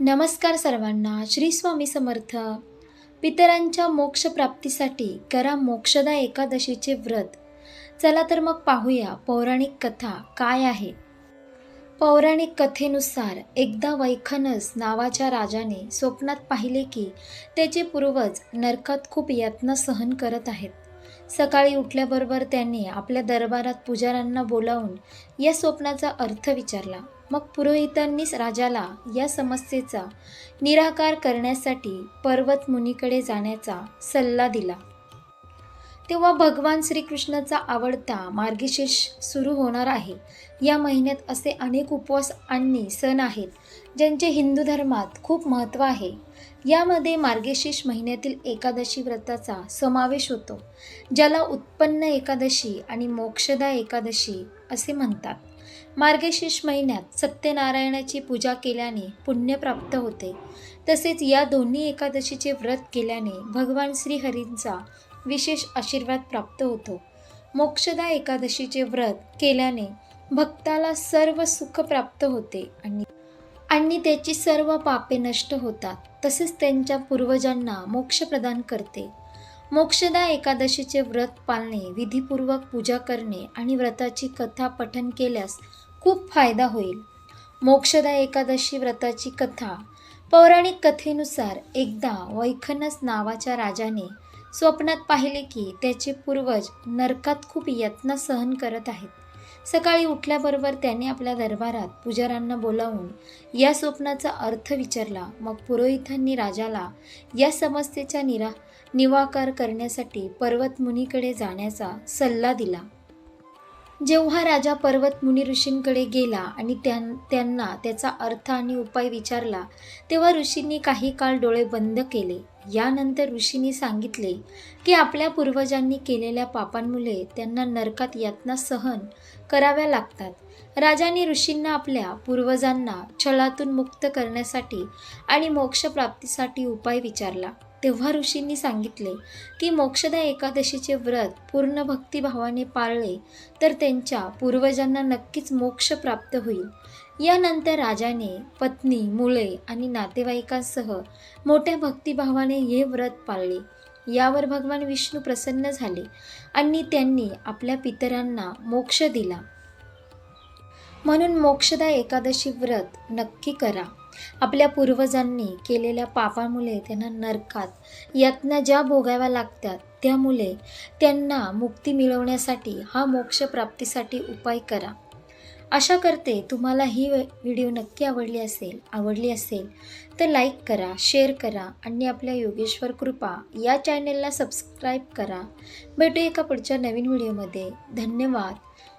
नमस्कार सर्वांना श्री स्वामी समर्थ. पितरांच्या मोक्षप्राप्तीसाठी करा मोक्षदा एकादशीचे व्रत. चला तर मग पाहूया पौराणिक कथा काय आहे. पौराणिक कथेनुसार एकदा वैखनस नावाच्या राजाने स्वप्नात पाहिले की त्याचे पूर्वज नरकात खूप यातना सहन करत आहेत. सकाळी उठल्याबरोबर त्याने आपल्या दरबारात पुजाऱ्यांना बोलावून या स्वप्नाचा अर्थ विचारला. मग पुरोहितांनीच राजाला या समस्येचा निराकार करण्यासाठी पर्वत मुनीकडे जाण्याचा सल्ला दिला. तेव्हा भगवान श्रीकृष्णाचा आवडता मार्गशीर्ष सुरू होणार आहे. या महिन्यात असे अनेक उपवास आणि सण आहेत ज्यांचे हिंदू धर्मात खूप महत्त्व आहे. यामध्ये मार्गशीर्ष महिन्यातील एकादशी व्रताचा समावेश होतो ज्याला उत्पन्न एकादशी आणि मोक्षदा एकादशी असे म्हणतात. मार्गशीर्ष महिन्यात सत्यनारायणाची पूजा केल्याने पुण्य प्राप्त होते. तसेच या दोन्ही एकादशीचे व्रत केल्याने भगवान श्रीहरींचा विशेष आशीर्वाद प्राप्त होतो. मोक्षदा एकादशीचे व्रत केल्याने भक्ताला सर्व सुख प्राप्त होते आणि आणि त्याची सर्व पापे नष्ट होतात. तसेच त्यांच्या पूर्वजांना मोक्ष प्रदान करते. मोक्षदा एकादशीचे व्रत पाळणे विधीपूर्वक पूजा करणे आणि व्रताची कथा पठन केल्यास खूप फायदा होईल. मोक्षदा एकादशी व्रताची कथा. पौराणिक कथेनुसार एकदा वैखनस नावाच्या राजाने स्वप्नात पाहिले की त्याचे पूर्वज नरकात खूप यत्न सहन करत आहेत. सकाळी उठल्याबरोबर त्याने आपल्या दरबारात पुजाऱ्यांना बोलावून या स्वप्नाचा अर्थ विचारला. मग पुरोहितांनी राजाला या समस्येचा निरा निवाकार करण्यासाठी पर्वतमुनीकडे जाण्याचा सल्ला दिला. जेव्हा राजा पर्वत मुनी ऋषींकडे गेला आणि त्यां त्यांना त्याचा अर्थ आणि उपाय विचारला तेव्हा ऋषींनी काही काळ डोळे बंद केले. यानंतर ऋषींनी सांगितले की आपल्या पूर्वजांनी केलेल्या पापांमुळे त्यांना नरकात यातना सहन कराव्या लागतात. राजाने ऋषींना आपल्या पूर्वजांना छळातून मुक्त करण्यासाठी आणि मोक्षप्राप्तीसाठी उपाय विचारला. तेव्हा ऋषींनी सांगितले की मोक्षदा एकादशीचे व्रत पूर्ण भक्तिभावाने पाळले तर त्यांच्या पूर्वजांना नक्कीच मोक्ष प्राप्त होईल. यानंतर राजाने पत्नी मुले आणि नातेवाईकांसह मोठ्या भक्तिभावाने हे व्रत पाळले. यावर भगवान विष्णू प्रसन्न झाले आणि त्यांनी आपल्या पितरांना मोक्ष दिला. म्हणून मोक्षदा एकादशी व्रत नक्की करा. आपल्या पूर्वजांनी केलेल्या पापामुळे त्यांना नरकात यातना ज्या भोगाव्या लागतात त्यामुळे त्यांना मुक्ती मिळवण्यासाठी हा मोक्ष प्राप्तीसाठी उपाय करा. आशा करते तुम्हाला ही व्हिडिओ नक्की आवडली असेल आवडली असेल तर लाईक करा शेअर करा आणि आपल्या योगेश्वर कृपा या चॅनेलला सबस्क्राईब करा. भेटू एका पुढच्या नवीन व्हिडिओमध्ये. धन्यवाद.